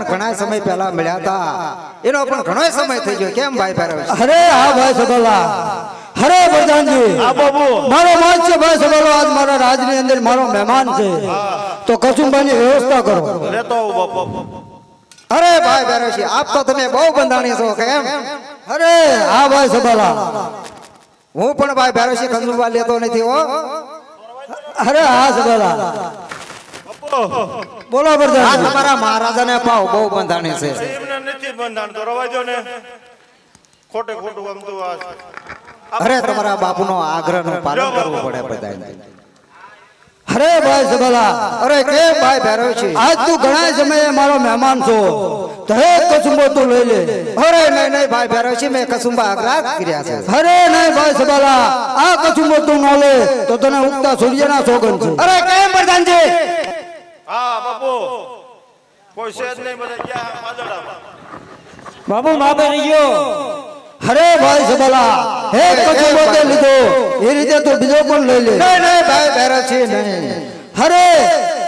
પણ ઘણા સમય પહેલા મળ્યા હતા. એનો પણ ઘણો સમય થઈ ગયો. કેમ ભાઈ પહેરાવે અરે હા ભાઈ સબલા હરે પ્રધાનજી મારો માન છે ભાઈ સબલો આજ મારા રાજની અંદર મારો મહેમાન છે. તો કસુંબાની વ્યવસ્થા કરો. અરે ભાઈ ભૈરવજી આપ તો તમે બહુ બંધાણી છો કેમ? અરે હા ભાઈ સબલા હું પણ ભાઈ ભૈરવજી કસુંબા લેતો નથી હો. અરે હા સબલા બોલો આ તમારા મહારાજાને પાવ બહુ બંધાણી છે. એમને નથી બંધાણ તો રવા ને. ખોટે ખોટું આમ તો આ અરે તમારા બાપુનો આગ્રહનું પાલન કરવું પડે બધાને અરે ભાઈ સબલા અરે કેમ ભાઈ ભૈરવજી આજ તું ઘણા સમયે મારો મહેમાન છો. તો કસુંબો તું લઈ લે. અરે નહીં નહીં ભાઈ ભૈરવજી મેં કસુંબા આગ્રહ કર્યા છે. અરે નહીં ભાઈ સબલા આ કસુંબો તું ન લે તો તને ઉગતા સૂર્યના સોગન છે. અરે કેમ પ્રધાનજી? હા બાપુ. કોઈ છે જ નહીં બધા ગયા માદડામાં બાબુ માપે ગયો. અરે ભાઈ સબલા હે કચુંબો બોતે લીધો. એ રીતે તો બીજો પણ લઈ લે. નહીં નહીં ભાઈ ભૈરવજી નહીં. અરે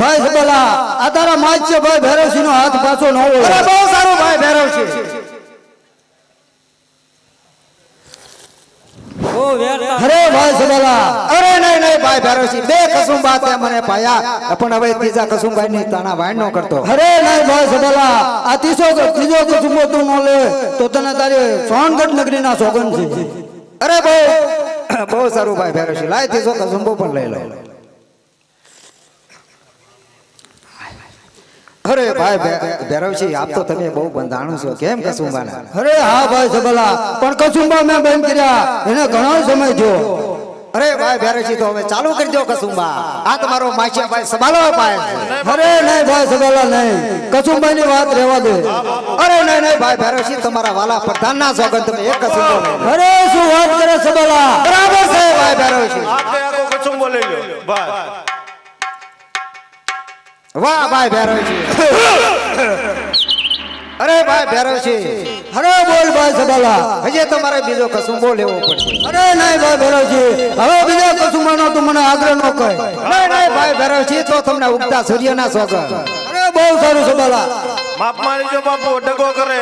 ભાઈ સબલા આ તારા માજ છે ભાઈ ભૈરવસિંહ નો હાથ પાછો ન અરે બહુ સારું ભાઈ ભૈરવજી અરે ભાઈ સબલા અરે નહીં નહીં ભાઈ ભૈરવજી બે કસુમ તે મને પાયા. પણ હવે ત્રીજા કસુંબા ની તાણા વાણ નો કરતો. અરે નહીં ભાઈ સબલા આ ત્રીસો ત્રીજો કસુમ તું ન લે તો તને તારી સોનગઢ નગરી ના સોગન છે. અરે ભાઈ બહુ સારું ભાઈ ભૈરવજી લાય ત્રીજો કસુંબો પણ લઈ લો. અરે ભાઈ ભૈરવજી આપ તો તમે બહુ બંધાણું છો. કેમ કસુંબાના? અરે હા ભાઈ સબલા પણ કચુંબા મેં બંધ કર્યા. એને ઘણો સમય થયો. અરે ભાઈ ભૈરવજી તો હવે ચાલુ કરી દો કસુંબા. આ તમારો માછિયા ભાઈ સબાલો પાય છે અરે નહીં ભાઈ સબલા નહીં. કચુંબા ની વાત રહેવા દે. અરે નહીં નહીં ભાઈ ભૈરવજી તમારા વાલા પ્રધાનના સોગન તમે એક કસુંબો લઈ અરે શું વાત કરે સબલા બરાબર છે ભાઈ ભૈરવજી આખે આખો કચુંબો લઈ લો બસ. વાહ ભાઈ ભૈરવજી અરે ભાઈ ભૈરવજી અરે બોલ ભાઈ સબલા. હજી તમારે બીજો કસુંબો લેવો પડશે. અરે નહીં ભાઈ ભૈરવજી હવે બીજા માનો તું મને આગ્રહ ન કહે નહીં નહીં ભાઈ ભૈરવજી તો તમને ઉગતા સૂર્યના સોગન અરે બહુ સારું સબલા. માફ મારી જો બાપુ ડગો કરે.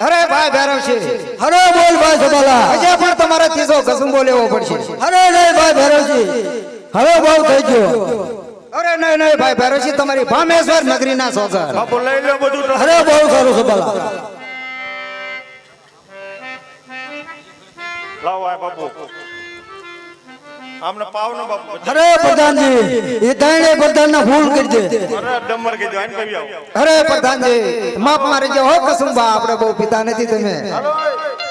અરે ભાઈ ભૈરવજી અરે બોલ ભાઈ સબલા. હજે પણ તમારે ત્રીજો કસુંબો લેવો પડશે. અરે નહીં ભાઈ ભૈરવજી હવે બહુ થઈ ગયો. અરે નહીં નહીં ભાઈ ભૈરવજી તમારી ભામેશ્વર નગરીના સોગન બાપુ લઈ લો બધું અરે બહુ સારું સબલા લાવો આ બાપુ. આમને પાવ બાપુ. અરે પ્રધાનજી એ ત્રણે પ્રધાનના ફૂલ કરી દે અરે ડમર આવો. અરે પ્રધાનજી માફ મારી જો હો કસુંબા આપણે બહુ પિતા નથી તમે.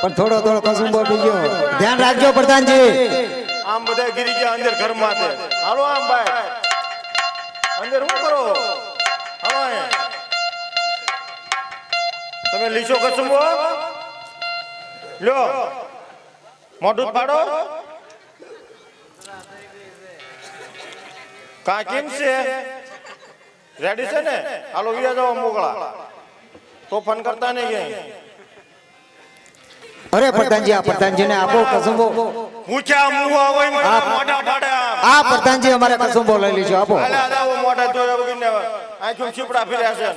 પણ થોડો થોડો કસુંબો ગયો ધ્યાન રાખજો પ્રધાનજી. આમ બધા ગીરી ગયા અંદર ઘરમાં તે હાલો આમ ભાઈ. અંદર શું કરો? તમે લીશો કસુંબો લ્યો. મોઢું પાડો કા કેમ છે? રેડી છે ને? હાલો વિયા જાઓ મોકળા. તોફાન કરતા નહીં ક્યાંય અરે પ્રધાનજી આ પ્રધાનજીને આપો કસુંબો. મૂછા મુવા હોય મને મોઢા આ પ્રધાનજી અમારે કસુંબો લઈ લીજો આપો. હાલે હાલે આવો મોઢા જોયા વગરને આંખો છીપડા ફેર્યા છે.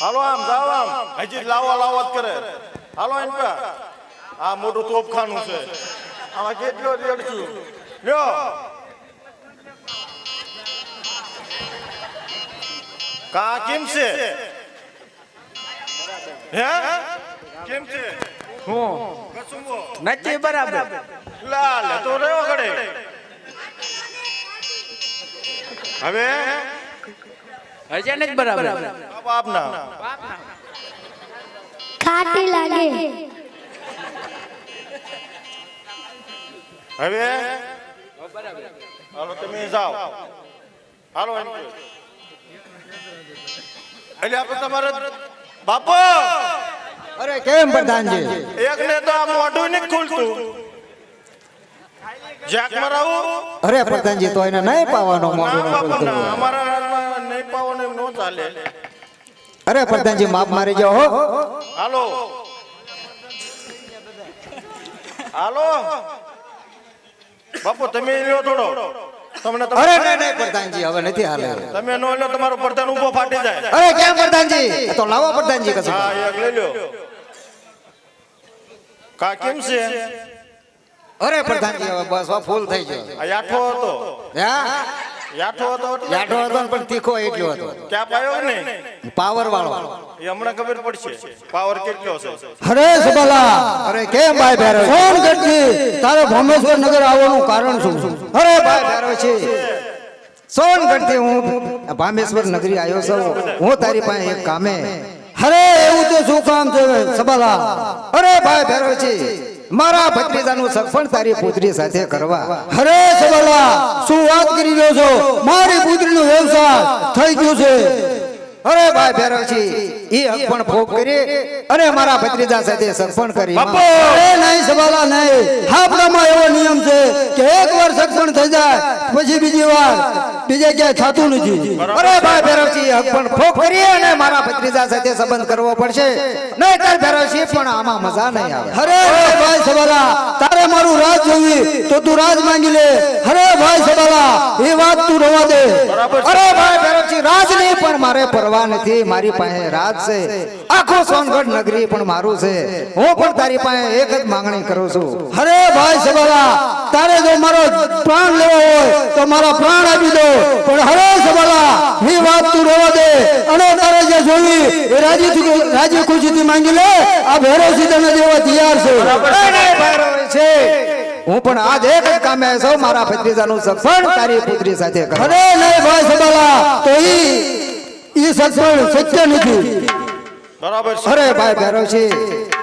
હાલો આમ જાઓ આમ. હજી લાવો લાવો જ કરે. હાલો એમ પા આ મોટું તોપખાનું છે. આમાં કેટલો રેડ છું. લ્યો. કા કેમ છે? હે? કેમ છે? હું? નથી બરાબર. લાલ તો રહ્યો ઘડે હવે? હજી જ બરાબર. બાપ આપના ખાટી લાગે. હવે? હાલો તમે જાઓ. હાલો એમ એટલે આપણે તમારે બાપો! અરે કેમ પ્રધાનજી? એક ને તો આ મોઢું નહીં ખુલતું. જેક મરાવું. અરે પ્રધાનજી તો એને નહીં પાવાનો ના મોઢું નહીં ખુલતું. ના અમારા રાજમાં નહીં પાવાનો એમ નો ચાલે. અરે પ્રધાનજી માફ મારી જાઓ હો. હાલો. હાલો. બાપુ તમે લ્યો થોડો. તમને અરે નહીં નહીં પ્રધાનજી હવે નથી હાલે. તમે નો લો તમારો પ્રધાન ઊભો ફાટી જાય. અરે કેમ પ્રધાનજી? તો લાવો પ્રધાનજી કશું. હા એક લઈ લ્યો કા કેમ છે? અરે પ્રધાનજી હવે બસ ફૂલ થઈ ગયો. આ આઠો હતો. હા? યાઠો હતો યાઠો હતો પણ તીખો એટલો હતો. ક્યાં પાયો ને પાવર વાળો. એ હમણાં ખબર પડશે. પાવર કેટલો છે? હરે સબલા અરે કેમ ભાઈ ભેરો ફોન કરતી તારે ભોમેશ્વર નગર આવવાનું કારણ શું? અરે ભાઈ ભેરો છે. સોનગઢથી હું ભામેશ્વર નગરી આવ્યો છું. હું તારી પાસે એક કામે. અરે એવું તો શું કામ છે સબલા અરે ભાઈ ભેરો છે. મારા ભત્રીજાનું સગપણ તારી પુત્રી સાથે કરવા. હરે સબલા શું વાત કરી રહ્યો છો? મારી પુત્રીનો વ્યવસાય થઈ ગયો છે. અરે ભાઈ ભેરો છે ઈ હક પણ ફોક કરી અને મારા ભત્રીજા સાથે સગપણ કરી! અરે નહીં સવાલા નહીં. આપણામાં એવો નિયમ છે કે એક વાર સક્ષણ થઈ જાય પછી બીજી વાર બીજે ક્યાંય થતું નથી. અરે ભાઈ ભેરવજી પણ ફોક કરીએ અને મારા ભત્રીજા સાથે સંબંધ કરવો પડશે. નહીં તાર ભેરવજી પણ આમાં મજા નહીં આવે. હરે ભાઈ સવાલા તારે મારું રાજ જોવી તો તું રાજ માંગી લે. અરે ભાઈ સવાલા એ વાત તું રવા દે. અરે ભાઈ રાજ નહીં પણ મારે પરવા નથી. મારી પાસે રાજ છે. આખો સોનગઢ નગરી પણ મારું છે. હું પણ તારી પાસે એક જ માંગણી કરું છું. અરે ભાઈ સવાલા તારે જો મારો પ્રાણ લેવો હોય તો મારા પ્રાણ આપી દો. પણ હરે સવાલા એ વાત તું રોવા દે. અને તારે જે જોઈ એ રાજી થી- રાજી ખુશીથી માંગી લે. આ ભેરો સીધા દેવા તૈયાર છે. હું પણ આજ એક જ કામે સૌ છું મારા ભત્રીજાનું સત્સંગ તારી પુત્રી સાથે કરવા અરે નહીં ભાઈ સબાલા તો ઈ ઈ સત્સંગ સત્ય નથી. બરાબર છે. અરે ભાઈ ભૈરવજી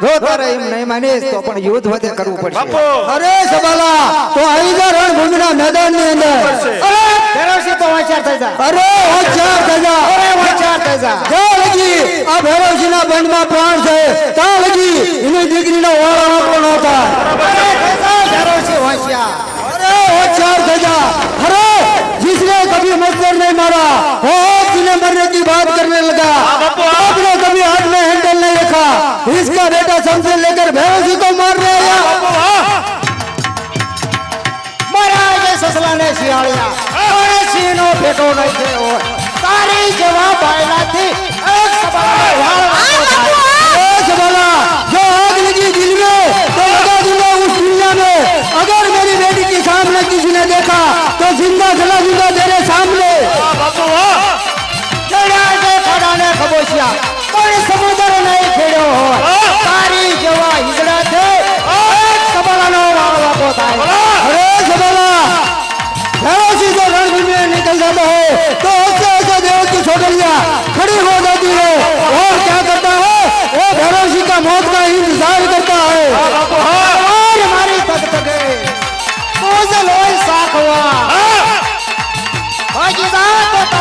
જો તારે એમ નહીં માનીશ તો પણ યુદ્ધ વધે કરવું પડશે. અરે સબાલા તો આવી જા રણભૂમિના મેદાનની અંદર. અરે! ભૈરવજી તો હોશિયાર થઈ જા. અરે હોશિયાર થઈ જા. અરે હોશિયાર થઈ જા. જ્યાં લગી આ ભૈરવસિંહના બંધમાં પ્રાણ છે ત્યાં લગી એની દીકરીનો વાળો આપણો ન થાય. इसका बेटा शमशेर लेकर भैरसी को मार रहे ससला ने सियालिया तारी जवाब जो आग लगी दिल में तो लगा दूँगा उस दुनिया में। अगर मेरी बेटी के सामने किसी ने देखा तो ज़िंदा जला ज़िंदा तेरे सामने। खड़ा ने खबोशिया ભાગીદાર તો